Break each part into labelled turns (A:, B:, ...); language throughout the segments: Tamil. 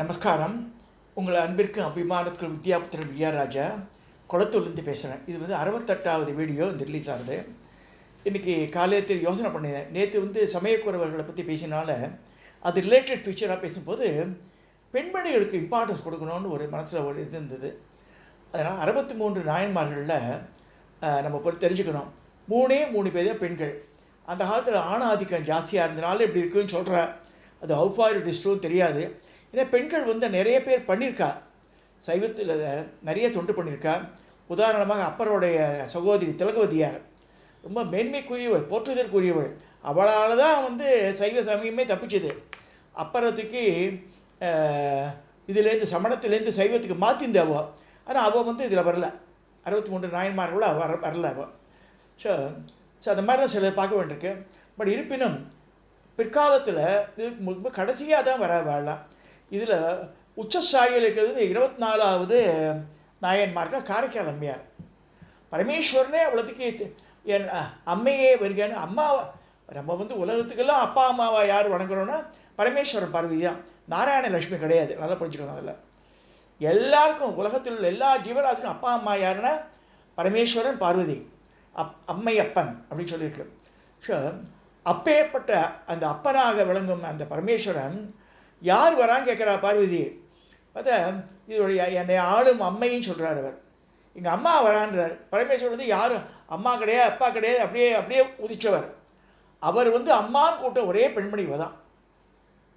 A: நமஸ்காரம். உங்கள் அன்பிற்கு அபிமானத்துக்கு வித்யாபுத்திரன் விஆர் ராஜா குளத்தூர்லேருந்து பேசுகிறேன் இது வந்து அறுபத்தெட்டாவது வீடியோ இந்த ரிலீஸ் ஆகுது இன்றைக்கி காலையத்தில் யோசனை பண்ணினேன். நேற்று வந்து சமயக்குறவர்களை பற்றி பேசினால அது ரிலேட்டட் ஃபியூச்சராக பேசும்போது பெண்மணிகளுக்கு இம்பார்ட்டன்ஸ் கொடுக்கணும்னு ஒரு மனசில் ஒரு இது இருந்தது. அதனால் அறுபத்தி மூன்று நாயன்மார்களில் நம்ம பொறுத்து தெரிஞ்சுக்கணும். மூணே மூணு பேர் தான் பெண்கள். அந்த காலத்தில் ஆணாதிக்கம் ஆதிக்கம் ஜாஸ்தியாக இருந்தனால இப்படி இருக்குன்னு சொல்கிற அது அவுஃபாரி டிஸ்ட்ரும் தெரியாது. ஏன்னா பெண்கள் வந்து நிறைய பேர் பண்ணியிருக்கா சைவத்தில் நிறைய தொண்டு பண்ணியிருக்கா உதாரணமாக அப்பருடைய சகோதரி திலகவதியார் ரொம்ப மேன்மைக்குரியவள் போற்றுதற்குரியவள். அவளால் தான் வந்து சைவ சமயமே தப்பிச்சது. அப்பரை தூக்கி இதுலேருந்து சமணத்துலேருந்து சைவத்துக்கு மாற்றிந்த அவள் ஆனால் அவள் வந்து இதில் வரல. அறுபத்தி மூன்று நாயன்மார்களோட வர வரல அவள் ஸோ ஸோ அந்த மாதிரிலாம் சில பார்க்க வேண்டியிருக்கு. பட் இருப்பினும் பிற்காலத்தில் இது ரொம்ப கடைசியாக தான் வர வரலாம். இதில் உச்சசாயில் இருக்கிறது இருபத்தி நாலாவது நாயன்மார்கள் காரைக்கால் அம்மையார் பரமேஸ்வரனே அவ்வளோத்துக்கு என் அம்மையே வருகன்னு அம்மா நம்ம வந்து உலகத்துக்கெல்லாம் அப்பா அம்மாவை யார் வணங்குறோன்னா பரமேஸ்வரன் பார்வதி தான் நாராயண லட்சுமி கிடையாது. நல்லா புரிஞ்சுக்கணும் அதில். எல்லாருக்கும் உலகத்தில் உள்ள எல்லா ஜீவராசிக்கும் அப்பா அம்மா யாருன்னா பரமேஸ்வரன் பார்வதி. அப் அம்மை அப்பன் அப்படின்னு சொல்லியிருக்கு. ஸோ அப்பேற்பட்ட அந்த அப்பனாக விளங்கும் அந்த பரமேஸ்வரன் யார் வரான்னு கேட்குறா பார்வதி. பார்த்தா இதோடைய என்னை ஆளும் அம்மைன்னு சொல்கிறார் அவர். எங்கள் அம்மா வரான்றார். பரமேஸ்வரன் வந்து யாரும் அம்மா கிடையாது அப்பா கிடையாது அப்படியே அப்படியே உதிச்சவர். அவர் வந்து அம்மான்னு கூட்ட ஒரே பெண்மணி தான்.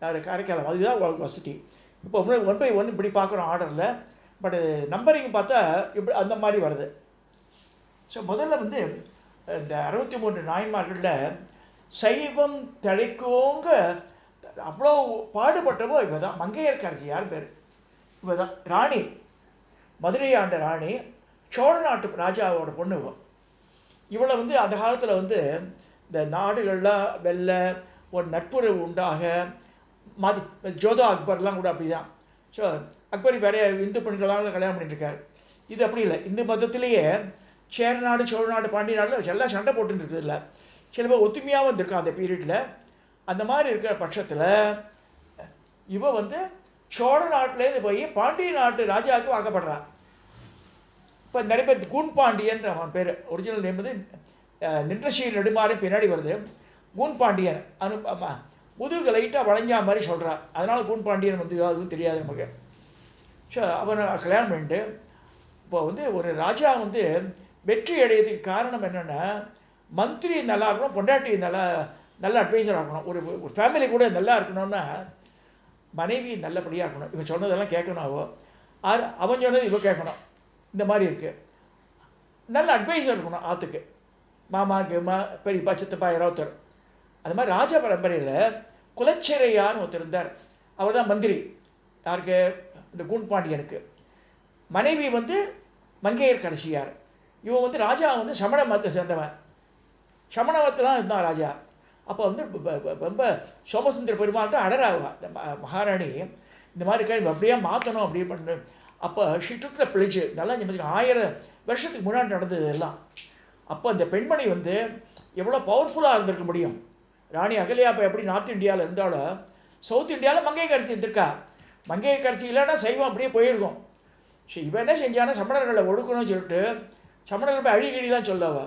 A: யார்? காரைக்காலம் அதுதான் வசதி. இப்போ ஒன் பை ஒன் இப்படி பார்க்குறோம் ஆர்டரில் பட் நம்பரிங் பார்த்தா இப்படி அந்த மாதிரி வருது. ஸோ முதல்ல வந்து இந்த அறுபத்தி மூன்று நாய்மார்களில் சைவம் தழைக்கோங்க அவ்வளோ பாடுபட்டவோ இவ தான் மங்கையர்கரசி யார் பேர்? இவ தான் ராணி. மதுரை ஆண்ட ராணி சோழ நாட்டு ராஜாவோட பொண்ணு இவளை வந்து அந்த காலத்தில் வந்து இந்த நாடுகள்லாம் வெல்ல ஒரு நட்புறவு உண்டாக மதி ஜோதா அக்பர்லாம் கூட அப்படி தான் ஸோ அக்பர் வேற இந்து பெண்களால் கல்யாணம் பண்ணிட்டுருக்காரு. இது அப்படி இல்லை. இந்து மதத்திலேயே சேர நாடு சோழ நாடு பாண்டிய நாடுல எல்லாம் சண்டை போட்டுருக்குது இல்லை சில பேர் ஒத்துமையாகவும் இருந்திருக்கா அந்த பீரியடில் அந்த மாதிரி இருக்கிற பட்சத்தில் இவ வந்து சோழ நாட்டிலேருந்து போய் பாண்டிய நாட்டு ராஜாவுக்கு வாக்கப்படுறான். இப்போ நிறைய பேர் கூன் அவன் பேர். ஒரிஜினல் நேம் வந்து நின்றசீல் நெடுமாறி பின்னாடி வருது. கூன் பாண்டியன் அனு முதுகு லைட்டாக வளைஞ்சா மாதிரி சொல்கிறா அதனால் கூன் பாண்டியன் வந்து அதுவும் தெரியாது நமக்கு. ஸோ அவனை கல்யாணம் பண்ணிட்டு இப்போ வந்து ஒரு ராஜா வந்து வெற்றி அடையிறதுக்கு காரணம் என்னென்னா மந்திரி நல்லா இருக்கணும் பொண்டாட்டி நல்லா நல்ல அட்வைசர் இருக்கணும். ஒரு ஒரு ஃபேமிலி கூட நல்லா இருக்கணும்னா மனைவி நல்லபடியாக இருக்கணும். இவன் சொன்னதெல்லாம் கேட்கணும் அவோ ஆறு அவன் சொன்னது இவன் கேட்கணும். இந்த மாதிரி இருக்குது நல்ல அட்வைசர் இருக்கணும் ஆற்றுக்கு மாமா கேமா பெரியப்பா சித்தப்பா யாரோ ஒருத்தர் அது மாதிரி ராஜ பரம்பரையில் குலச்சிறையான்னு ஒருத்தர் இருந்தார். அவர் தான் மந்திரி. யாருக்கு? இந்த கூன் பாண்டியனுக்கு. மனைவி வந்து மங்கையர் கடைசியார். இவன் வந்து ராஜா வந்து சமண மதத்தை சேர்ந்தவன். சமண மதத்தில் இருந்தான் ராஜா. அப்போ வந்து ரொம்ப சோமசுந்தர பெருமாள்கிட்ட அடராவா இந்த மகாராணி இந்த மாதிரி கை அப்படியே மாற்றணும் அப்படியே பண்ணு. அப்போ ஷிட்டுக்கிற பிழிச்சு நல்லா ஞாபகம் ஆயிரம் வருஷத்துக்கு முன்னாடி நடந்தது எல்லாம் அப்போ அந்த பெண்மணி வந்து எவ்வளோ பவர்ஃபுல்லாக இருந்திருக்க முடியும். ராணி அகல்யா இப்போ எப்படி நார்த் இந்தியாவில் இருந்தாலும் சவுத் இந்தியாவில் மங்கை கரைச்சி இருந்திருக்கா. மங்கை கரைச்சி இல்லைன்னா சைவம் அப்படியே போயிருக்கும். ஸோ இவன் என்ன செஞ்சானா சமணர்களை ஒடுக்கணும்னு சொல்லிட்டு சமணர்கள் போய் அழிகிழிலாம் சொல்லவ.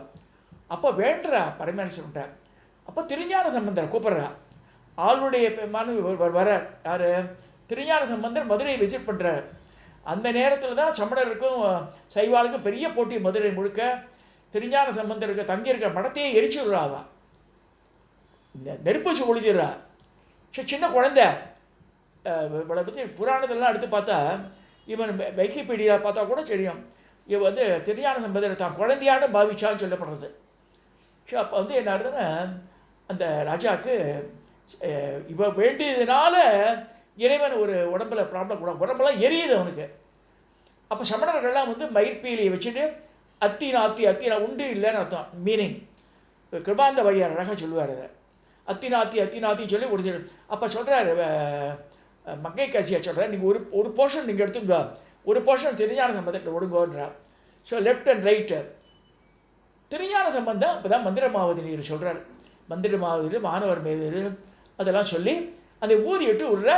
A: அப்போ வேண்டுறா பரமேஸ்வரன்ட்ட. அப்போ திருஞான சம்பந்தர் கூப்பிட்றா ஆளுடைய மாணவி வர யார்? திருஞான சம்பந்தர் மதுரையை விசிட் பண்ணுறார் அந்த நேரத்தில் தான் சமணருக்கும் சைவாளுக்கும் பெரிய போட்டி மதுரை முழுக்க. திருஞான சம்பந்தருக்கு தங்கியிருக்க மடத்தையே எரிச்சு விடுறாவா. இந்த நெருப்பு வச்சு ஒழிஞ்சிடுறா சரி சின்ன குழந்தை. இவளை பற்றி புராணத்தெல்லாம் எடுத்து பார்த்தா இவன் வைக்கிபீடியா பார்த்தா கூட தெரியும். இவன் வந்து திருஞான சம்பந்தர் தான் குழந்தையாட பாவிச்சான்னு சொல்லப்படுறது. ஸோ அப்போ வந்து என்ன ஆகுதுன்னா அந்த ராஜாவுக்கு இவ வேண்டியதுனால இறைவன் ஒரு உடம்புல ப்ராப்ளம் கூட உடம்பெல்லாம் எரியுது அவனுக்கு. அப்போ சமணர்கள்லாம் வந்து மயிர்பீலியை வச்சுட்டு அத்தினா அத்தி அத்தினா உண்டு இல்லைன்னு அர்த்தம் மீனிங் கிருபாந்த வழியார் அழகாக சொல்லுவார் அதை. அத்தினாத்தி அத்தினாத்தின்னு சொல்லி ஒரு அப்போ சொல்கிறாரு மங்கை கட்சியாக சொல்கிறார் நீங்கள் ஒரு ஒரு போர்ஷன் நீங்கள் எடுத்துங்க ஒரு போர்ஷன் திருஞான சம்பந்தத்தை ஒடுங்கோன்றார். So left and right Thirugnana Sambandam இப்போ தான் மந்திரமாவதி நீர் சொல்கிறார் மந்திரமாவதி மாணவர் மீது அதெல்லாம் சொல்லி அந்த ஊதி விட்டு விடுற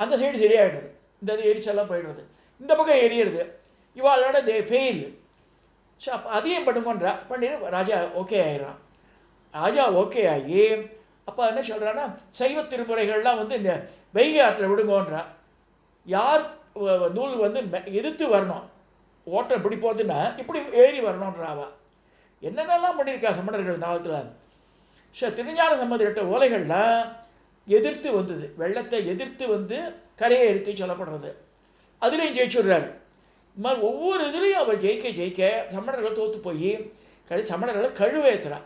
A: அந்த சைடு சரியாயிடுது இந்த இது எரிச்சல்லாம் போயிடுறது. இந்த பக்கம் எரியிறது. இவாளோட தே ஃபெயில் ஸோ அப்போ அதையும் பண்ணுங்கன்றா பண்ணி ராஜா ஓகே ஆயிடுறான். ராஜா ஓகே ஆகி அப்போ என்ன சொல்கிறான்னா சைவ திருமுறைகள்லாம் வந்து இந்த வைகை ஆற்றில் விடுங்கன்றா. யார் நூல் வந்து மெ- எதிர்த்து வரணும். ஓட்டம் இப்படி போகுதுன்னா இப்படி ஏறி வரணுன்றாவா என்னென்னலாம் பண்ணியிருக்கா சமணர்கள் காலத்தில் ஸோ திருஞான சம்பந்தப்பட்ட ஓலைகள்லாம் எதிர்த்து வந்தது. வெள்ளத்தை எதிர்த்து வந்து கரையை எடுத்து சொல்லப்படுறது. அதுலேயும் ஜெயிச்சுடுறாரு இது மாதிரி ஒவ்வொரு இதுலேயும் அவர் ஜெயிக்க ஜெயிக்க சமணர்கள் தோற்று போய் கடை சமணர்களை கழுவேத்துறா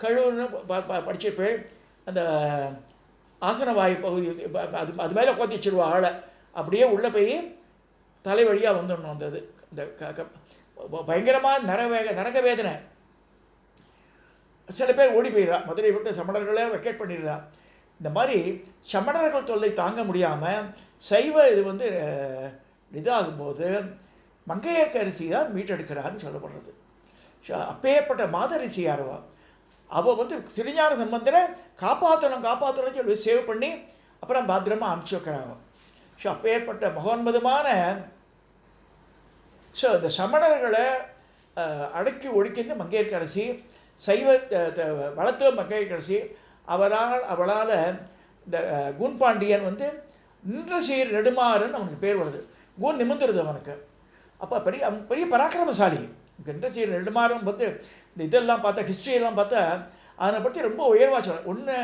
A: கழுவுன்னு ப- அந்த ஆசனவாயு பகுதி அது அது மேலே உட்காந்து வச்சிருவா ஆளை. அப்படியே உள்ளே போய் தலை வழியாக வந்துடணும் அந்த இது இந்த க- க- நரவேக நரக வேதனை. சில பேர் ஓடி போயிடுறா. மதுரை விட்டு சமணர்களே வெக்கேட் பண்ணிடுறா. இந்த மாதிரி சமணர்கள் தொல்லை தாங்க முடியாமல் சைவ இது வந்து இதாகும்போது மங்கையர்கரிசி தான் மீட்டெடுக்கிறான்னு சொல்லப்படுறது. அப்பேற்பட்ட மாதரிசி யாருவா அவள் வந்து திருஞான சம்பந்தரை காப்பாற்றணும் காப்பாற்றணும்னு சொல்லி சேவ் பண்ணி அப்புறம் பத்திரமாக அனுப்பிச்சி வைக்கிறாங்க ஸோ அப்பேற்பட்ட மகோன்மதமான ஸோ இந்த சமணர்களை அடக்கி ஒடுக்கின்ற மங்கையர்க்கரசி சைவ வளத்துவ மக்கள் வளர்த்த அவரால் அவளால் இந்த குண்பாண்டியன் வந்து நின்ற சீர் நெடுமாறுன்னு அவனுக்கு பேர் வருது. கூன் நிமிந்துருது அவனுக்கு. அப்போ பெரிய அவன் பெரிய பராக்கிரமசாலி. நின்ற சீர் நெடுமாறும் வந்து இந்த இதெல்லாம் பார்த்தா ஹிஸ்ட்ரியெல்லாம் பார்த்தா அதனை பற்றி ரொம்ப உயர்வாக சொல்ல ஒன்று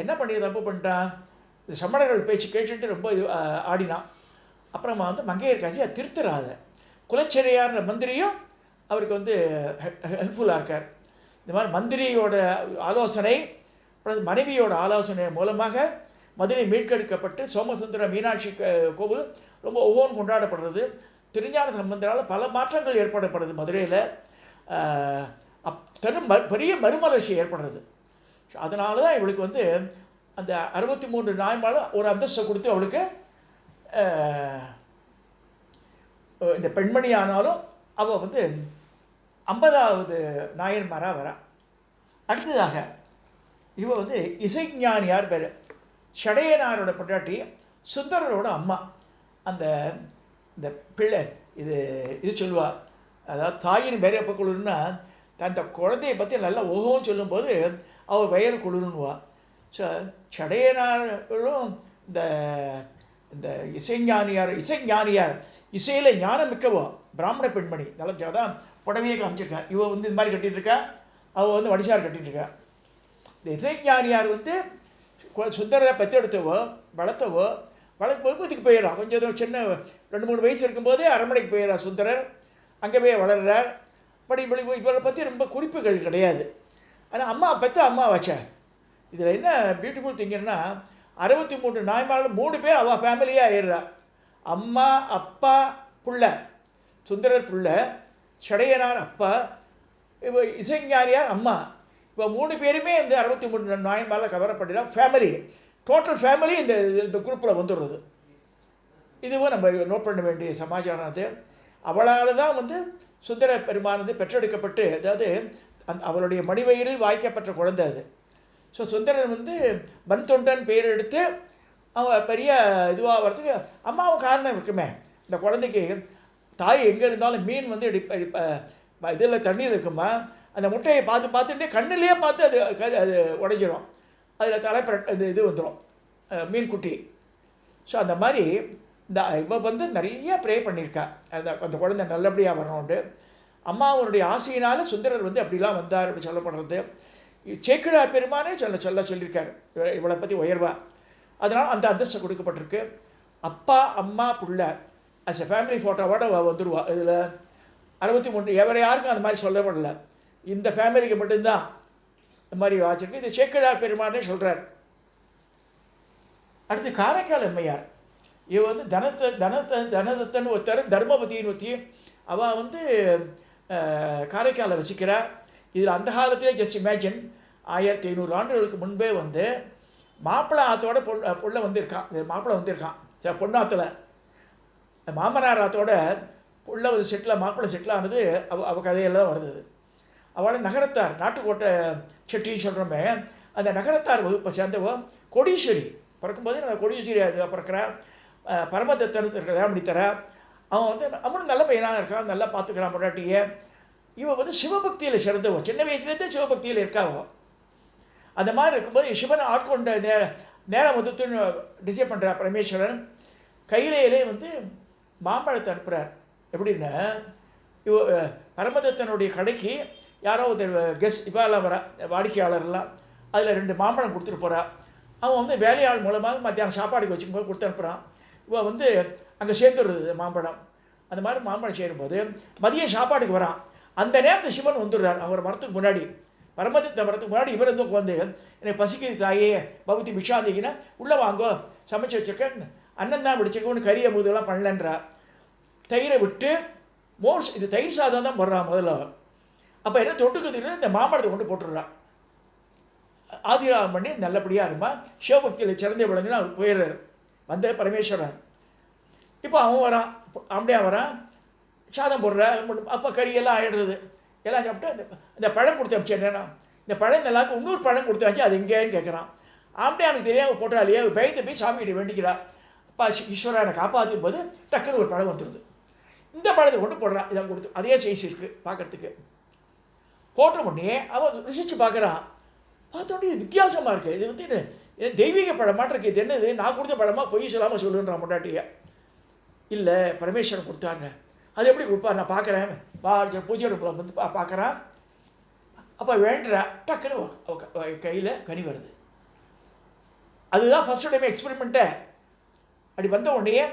A: என்ன பண்ணி தப்பு பண்ணிட்டான்? இந்த சமணர்கள் பேச்சு கேட்டுட்டு ரொம்ப இது, ஆடினான். அப்புறமா வந்து மங்கையர்காசி அதை திருத்துறாத. குலச்செரியார்ன்ற மந்திரியும் அவருக்கு வந்து ஹெல்ப்ஃபுல்லாக இருக்கார். இந்த மாதிரி மந்திரியோட ஆலோசனை மனைவியோட ஆலோசனை மூலமாக மதுரை மீட்கெடுக்கப்பட்டு சோமசுந்தர மீனாட்சி கோவில் ரொம்ப ஒவ்வொன்று கொண்டாடப்படுறது. திருஞான சம்பந்தரால் பல மாற்றங்கள் ஏற்படப்படுது மதுரையில். அப் தரும் ம பெரிய மறுமலர்ச்சி ஏற்படுறது. அதனால தான் இவளுக்கு வந்து அந்த அறுபத்தி மூன்று நாய்மால ஒரு அந்தஸ்தை கொடுத்து அவளுக்கு இந்த பெண்மணி ஆனாலும் அவள் வந்து ஐம்பதாவது நாயன்மாராக வரா. அடுத்ததாக இவ வந்து இசைஞானியார் பேர். ஷடையனாரோட பொண்டாட்டி சுந்தரரோட அம்மா. அந்த இந்த பிள்ளை இது இது சொல்லுவா. அதாவது தாயின் வேற எப்போ குளிர்னா தன் குழந்தையை பற்றி நல்லா ஓஹோன்னு சொல்லும்போது அவள் வயிறு குளிர்னுவா ஸோ சடையனாரும் இந்த இந்த இசைஞானியார் இசைஞானியார் இசையில் ஞானம் மிக்கவோ? பிராமண பெண்மணி. நல்லா தான் புடவையே காமிச்சிருக்கேன் இவ வந்து இது மாதிரி கட்டிகிட்டு இருக்கா அவள் வந்து வடிசார் கட்டிகிட்டு இருக்கா இந்த இசைஞானியார் வந்து சுந்தரரை பெற்றெடுத்தவோ வளர்த்தவோ வளர்க்கும்போது இதுக்கு போயிடறான் கொஞ்சம் சின்ன ரெண்டு மூணு வயசு இருக்கும்போதே அரண்மனைக்கு போயிடறான் சுந்தரர். அங்கே போய் வளர்கிறார் பட் இவளை இவரை பற்றி ரொம்ப குறிப்புகள் கிடையாது. ஆனால் அம்மா பெற்ற அம்மா வச்சா இதில் என்ன பியூட்டிஃபுல் திங்கன்னா அறுபத்தி மூணு நாய்மாலும் மூணு பேர் அவள் ஃபேமிலியாக ஆயிடுறா அம்மா அப்பா புள்ள. சுந்தரர் புள்ள. சடையனார் அப்பா இப்போ இசைஞானியார் அம்மா. இப்போ மூணு பேருமே இந்த அறுபத்தி மூணு நாயன்மாரில் கவரப்பட்டுறா ஃபேமிலி டோட்டல் ஃபேமிலி இந்த இந்த குரூப்பில் வந்துடுறது. இதுவும் நம்ம நோட் பண்ண வேண்டிய சமாச்சாரம் அது அவளால் தான் வந்து சுந்தர பெருமான் வந்து பெற்றெடுக்கப்பட்டு அதாவது அந் அவளுடைய மடிவயிறில் வாய்க்கப்பட்ட குழந்தை அது. ஸோ சுந்தரன் வந்து பன் தொண்டன் பேர் எடுத்து அவன் பெரிய இதுவாக வரதுக்கு அம்மாவும் காரணம் இருக்குமே. இந்த குழந்தைக்கு தாய் எங்கே இருந்தாலும் மீன் வந்து எடுப்ப இதில் தண்ணியில் இருக்குமா அந்த முட்டையை பார்த்து பார்த்துட்டே கண்ணுலேயே பார்த்து அது அது உடைஞ்சிடும் அதில் தலைப்பிர இது இது வந்துடும் மீன் குட்டி ஸோ அந்த மாதிரி இந்த இவ வந்து நிறைய ப்ரே பண்ணியிருக்கா அந்த அந்த குழந்தை நல்லபடியாக வரணும்ட்டு அம்மாவனுடைய ஆசையினால் சுந்தரர் வந்து அப்படிலாம் வந்தார் அப்படி சொல்லப்படுறது. சேக்கிழார் பெருமானே சொல்ல சொல்ல சொல்லியிருக்காரு. இவ- இவளை பற்றி உயர்வா. அதனால் அந்த அந்தஸ்து கொடுக்கப்பட்டிருக்கு. அப்பா அம்மா பிள்ளை. அஸ் எ ஃபேமிலி ஃபோட்டோவோட வந்துடுவா இதில் அறுபத்தி மூணு எவரை யாருக்கும் அந்த மாதிரி சொல்லப்படல இந்த ஃபேமிலிக்கு மட்டும்தான் இந்த மாதிரி வாச்சிருக்கு. இது சேக்கடார் பெருமானே சொல்கிறார் அடுத்து காரைக்கால் அம்மையார். இவ வந்து தனத்தை தனத்தை தனதத்தன் ஒருத்தர் தர்மபதியின் ஒருத்தி. அவள் வந்து காரைக்காலை வசிக்கிறா. இதில் அந்த காலத்திலே ஜஸ்ட் இமேஜின் ஆயிரத்தி ஐநூறு ஆண்டுகளுக்கு முன்பே வந்து மாப்பிள்ளை ஆத்தோட பொன் பொண்ணை வந்திருக்கான் மாப்பிள்ளை வந்திருக்கான். பொண்ணாத்தில். மாமனார் மாமனாராத்தோட உள்ள ஒரு செட்டில் மாப்பிள்ளை செட்டில் ஆனது அவ அவ கதையெல்லாம் வருது. அவளை நகரத்தார் நாட்டுக்கோட்டை செட்டின்னு சொல்கிறோமே அந்த நகரத்தார் வகுப்பை சேர்ந்தவோ கொடீஸ்வரி. பிறக்கும்போது நான் கொடீஸ்வரி அது பிறக்கிறா அஹ், பரமதத்தன் கல்யாணம் பண்ணி அவன் வந்து அவனும் நல்ல பையனாக இருக்கான் நல்லா பார்த்துக்கிறான் பொண்டாட்டியை. இவன் வந்து சிவபக்தியில் சிறந்தவோ. சின்ன வயசுலேருந்தே சிவபக்தியில் இருக்காவோ. அந்த மாதிரி இருக்கும்போது சிவனை ஆட்கொண்ட நே நேரம் வந்து டிசைட் பண்ணுற பரமேஸ்வரன். கையிலேயே வந்து மாம்பழத்தை அனுப்புகிறார் எப்படின்னா இவ பரமதத்தனுடைய கடைக்கு யாரோ ஒரு கெஸ்ட் இவாலாம் வரா வாடிக்கையாளர்லாம் அதில் ரெண்டு மாம்பழம் கொடுத்துட்டு போகிறா அவன் வந்து வேலையாள் மூலமாக மத்தியானம் சாப்பாடுக்கு வச்சுக்கும்போது கொடுத்து அனுப்புகிறான் இவன் வந்து அங்கே சேர்ந்துடுறது மாம்பழம். அந்த மாதிரி மாம்பழம் சேரும்போது மதியம் சாப்பாடுக்கு வரான். அந்த நேரத்தில் சிவன் வந்துடுறார். அவர் மரத்துக்கு முன்னாடி. பரமதத்த மரத்துக்கு முன்னாடி இவர் வந்து உட்காந்து எனக்கு பசிக்குது தாயே பகுதி பிஷாந்திங்கன்னா உள்ளே வாங்கோ சமைச்சு வச்சிருக்கேன். அண்ணன் தான் பிடிச்சிருக்கோன்னு கறியை அமுதெல்லாம் பண்ணலன்றா. தயிரை விட்டு மோஸ் இது தயிர் சாதம் தான் போடுறான் முதல்ல. அப்போ என்ன தொட்டுக்கிறதுக்கு இந்த மாம்பழத்தை கொண்டு போட்டுடுறான் ஆதிராகம் பண்ணி நல்லபடியாக இருமா சிவபக்தியில் சிறந்த விளங்குன்னு அவர் போயிடுறாரு. வந்த பரமேஸ்வரன் இப்போ அவன் வரான் அப்படியே வரான். சாதம் போடுற அப்போ கறியெல்லாம் ஆயிடுறது. எல்லாம் சாப்பிட்டு அந்த இந்த பழம் கொடுத்து என்னென்னா இந்த பழம் நல்லாக்கு இன்னொரு பழம் கொடுத்து வச்சு அது எங்கேன்னு கேட்குறான் ஆம்பளை எனக்கு தெரியாம போட்டாலேயே பயந்து போய் சாமிகிட்ட வேண்டிக்கிறான் அப்பா ஈஸ்- காப்பாற்றும் போது டக்குன்னு ஒரு படம் வந்துடுது இந்த படத்தை கொண்டு போடுறான் இதை கொடுத்து அதே சைஸ் இருக்குது பார்க்கறதுக்கு போட்ட உடனே அவன் ருசிச்சு பார்க்குறான் பார்த்தோன்னே இது வித்தியாசமாக இருக்குது இது வந்து இது- தெய்வீக படமாக இருக்குது இது என்னது? நான் கொடுத்த படமாக பொய் சொல்லாமல் சொல்லுன்றான் முன்னாட்டியை இல்லை பரமேஸ்வரன் கொடுத்தாருங்க. அது எப்படி கொடுப்பார்? நான் பார்க்குறேன் வா பூஜை ரூமில் வந்து பா பார்க்குறான் அப்போ வேண்டுறா டக்குன்னு கையில் கனி வருது. அதுதான் ஃபஸ்ட் டைம் எக்ஸ்பெரிமெண்ட்டை அப்படி வந்த உடனே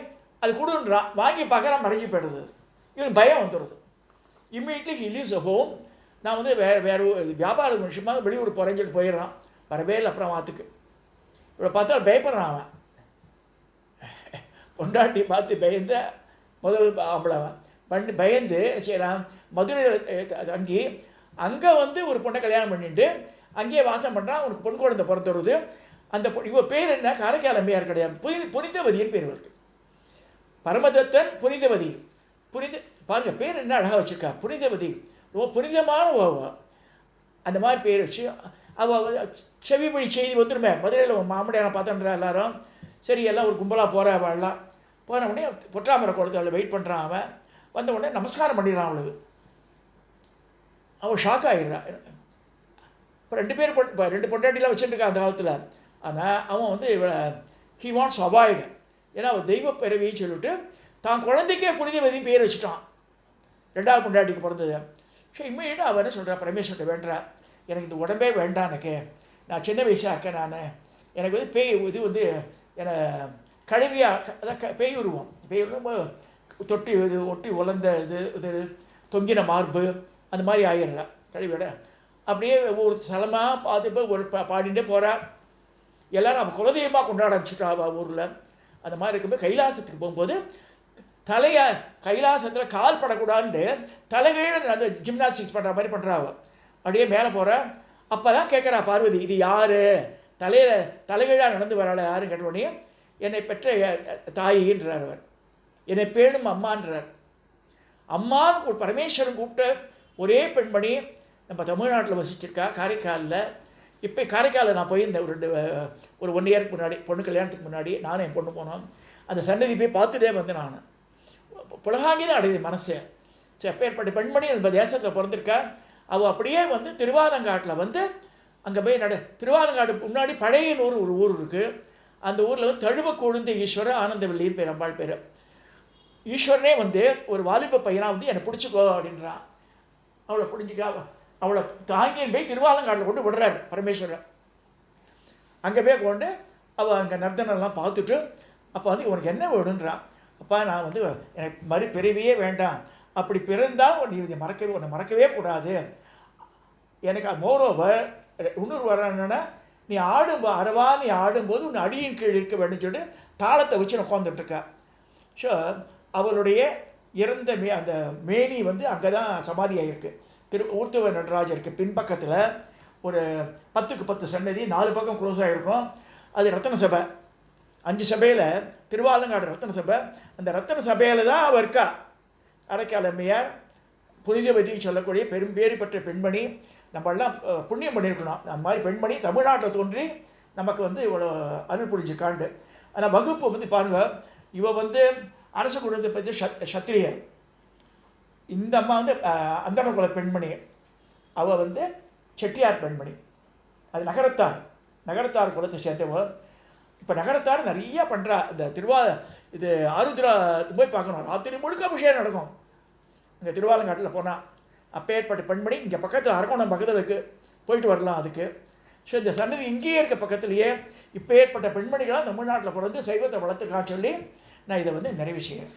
A: அது கொடுன்றான் வாங்கி பார்க்குறான் மறைஞ்சு போயிடுது. இவன் பயம் வந்துடுது. இம்மீடியட்லி ஹி லீவ்ஸ் ஹோம் நான் வந்து வேறு வேறு வியாபார விஷயமாக வெளியூர் போகிறேன்னு சொல்லிட்டு போயிடுறான். வரவே இல்லை அப்புறம் வாத்துக்கு. இவரை பார்த்தா பயப்படுறான் அவன். பொண்டாட்டி பார்த்து பயந்த முதல் ஆம்பளை அவன். பண்ணி பயந்து என்ன செய்யறான்? மதுரையில் தங்கி அங்கே வந்து ஒரு பொண்ணை கல்யாணம் பண்ணிட்டு அங்கேயே வாசம் பண்ணுறான் உனக்கு பொன் குழந்தை பிறந்துடுது. அந்த பொ- இவ பேர் என்ன? காரைக்கால் அம்மையார் கிடையாது. புனித புனிதவதியின் பேர் இவருக்கு. பரமதத்தன் புனிதவதி. புனித பாருங்க பேர் என்ன அழகாக வச்சுருக்கா? புனிதவதி. ரொம்ப புனிதமான அவ. அந்த மாதிரி பேர் வச்சு அவள் செவி வழி செய்தி வந்துருமே. மதுரையில் மாமடியான பார்த்தன்றா எல்லாரும். சரி எல்லாம் ஒரு கும்பலாக போகிற அவள்லாம் போன உடனே பொற்றாமரை கொடுத்து அவளை வெயிட் பண்ணுறான் அவன். வந்த உடனே நமஸ்காரம் பண்ணிடுறான் அவளுக்கு. அவள் ஷாக் ஆகிடுறான் இப்போ ரெண்டு பேர் ரெண்டு பொண்டாட்டிலாம் வச்சுருக்கான் அந்த காலத்தில். ஆனால் அவன் வந்து ஹி வாண்ட்ஸ் அவாய்டு ஏன்னா அவள் தெய்வ பிறவியை சொல்லிட்டு தான் குழந்தைக்கே புனிதவதியும் பேர் வச்சுட்டான். ரெண்டாவது பொண்டாட்டிக்கு பிறந்தது. ஸோ இம்மிடியாக அவன் என்ன சொல்கிறா பரமேஸ்வர்கிட்ட வேண்டா எனக்கு இந்த உடம்பே வேண்டாம் எனக்கு. நான் சின்ன வயசாக இருக்கேன் நான். எனக்கு வந்து பேய் இது வந்து என்னை கழுவியாக அதான் க- பேய் உருவம். பேய் உருவம் தொட்டி இது ஒட்டி உலர்ந்த இது இது தொங்கின மார்பு அந்த மாதிரி ஆயிடுறா. கழுவியோட அப்படியே ஒரு ஸ்தலமாக பார்த்து போய் ஒரு பா பாடிட்டே போகிறா எல்லாரும் அவன் குலதெய்வமாக கொண்டாட ஆரம்பிச்சுட்டா அவள் ஊரில்? அந்த மாதிரி இருக்கும்போது கைலாசத்துக்கு போகும்போது தலையை கைலாசத்தில் கால் படக்கூடாதுன்ட்டு தலைகீழ அந்த ஜிம்னாஸ்டிக்ஸ் பண்ணுற மாதிரி பண்ணுறா அவள் அப்படியே மேலே போகிற அப்போ தான் கேட்குறா பார்வதி இது யார்? தலையில் தலைகீழாக நடந்து வராள யாருன்னு? கேட்ட என்னை பெற்ற தாயின்றார் அவர். என்னை பேணும் அம்மான்றார். அம்மான்னு கூ- பரமேஸ்வரன் கூப்பிட்ட ஒரே பெண்மணி நம்ம தமிழ்நாட்டில் வசிச்சிருக்கா காரைக்காலில். இப்போ காரைக்காலில் நான் போயிருந்தேன் ஒரு ரெண்டு ஒரு ஒன் இயருக்கு முன்னாடி பொண்ணு கல்யாணத்துக்கு முன்னாடி நானும் என் பொண்ணு போனோம். அந்த சன்னதி போய் பார்த்துட்டே வந்தேன் நான். புலகாங்கி தான் அடையுது மனசு. ஸோ எப்பேற்பட்ட பெண்மணி நம்ம தேசத்தில் பிறந்திருக்கா? அவள் அப்படியே வந்து திருவாலங்காட்டில் வந்து அங்கே போய் நட திருவாலங்காடு முன்னாடி பழையனூர் ஒரு ஊர் இருக்குது அந்த ஊரில் வந்து தழுவ கொழுந்த ஈஸ்வரர் ஆனந்தவல்லின்னு பேர் அம்பாள் பேர். ஈஸ்வரனே வந்து ஒரு வாலிப பையனாக வந்து என்னை பிடிச்சிக்கோ அப்படின்றான் அவளை பிடிச்சிக்கா அவளை தாங்கின்னு போய் திருவாலங்காட்டில் கொண்டு விடுறாரு பரமேஸ்வரர். அங்கே போய் கொண்டு அவள் அங்கே நர்த்தனெல்லாம் பார்த்துட்டு அப்போ வந்து உனக்கு என்ன வேணுன்றான் அப்பா நான் வந்து எனக்கு மறு பிறவியே வேண்டாம். அப்படி பிறந்தால் நீ இதை மறக்கவே உன்னை மறக்கவே கூடாது. எனக்கு மோரோவர் இன்னொரு வர என்னென்னா நீ ஆடும் அறவா நீ ஆடும்போது உன் அடியின் கீழ் இருக்க வேண்டும் சொல்லிட்டு தாளத்தை வச்சு உட்காந்துட்டு ஸோ அவருடைய இறந்த மே அந்த மேனி வந்து அங்கே தான் சமாதி ஆகிருக்கு திரு ஊர்த்துவ நடராஜருக்கு பின்பக்கத்தில் ஒரு பத்துக்கு பத்து சன்னதி நாலு பக்கம் க்ளோஸ் ஆகிருக்கும் அது ரத்தன சபை. அஞ்சு சபையில் திருவாலங்காடு ரத்தன சபை. அந்த ரத்தன சபையில் தான் அவர் இருக்கா? அரைக்கால் அம்மையார் புனிதவதி சொல்லக்கூடிய பெரும்பேறு பெற்ற பெண்மணி. நம்மெல்லாம் புண்ணியம் பண்ணியிருக்கணும். அந்த மாதிரி பெண்மணி தமிழ்நாட்டில் தோன்றி நமக்கு வந்து இவ்வளோ அருள் புரிஞ்சிருக்காண்டு ஆனால் வகுப்பு வந்து பாருங்கள் இவ வந்து அரச குடும்பத்தை பற்றி சத் சத்திரியர். இந்த அம்மா வந்து அந்தன பெண்மணி. அவள் வந்து செட்டியார் பெண்மணி. அது நகரத்தார். நகரத்தார் குலத்தை சேர்ந்தவள் இப்போ நகரத்தார் நிறையா பண்ணுறா இந்த திருவா இது ஆருத்ரா போய் பார்க்கணும். ராத்திரி முழுக்க அபிஷேகம் நடக்கும். இங்கே திருவாலங்காட்டில் போனால் அப்போ ஏற்பட்ட பெண்மணி இங்கே பக்கத்தில் அரக்கோணம் பக்கத்தில் இருக்குது போயிட்டு வரலாம் அதுக்கு. ஸோ இந்த சன்னதி இங்கேயே இருக்க பக்கத்துலேயே. இப்போ ஏற்பட்ட பெண்மணிகளாக தமிழ்நாட்டில் பிறந்து சைவத்தை வளர்த்துக்கான்னு சொல்லி நான் இதை வந்து நிறைவு செய்கிறேன்.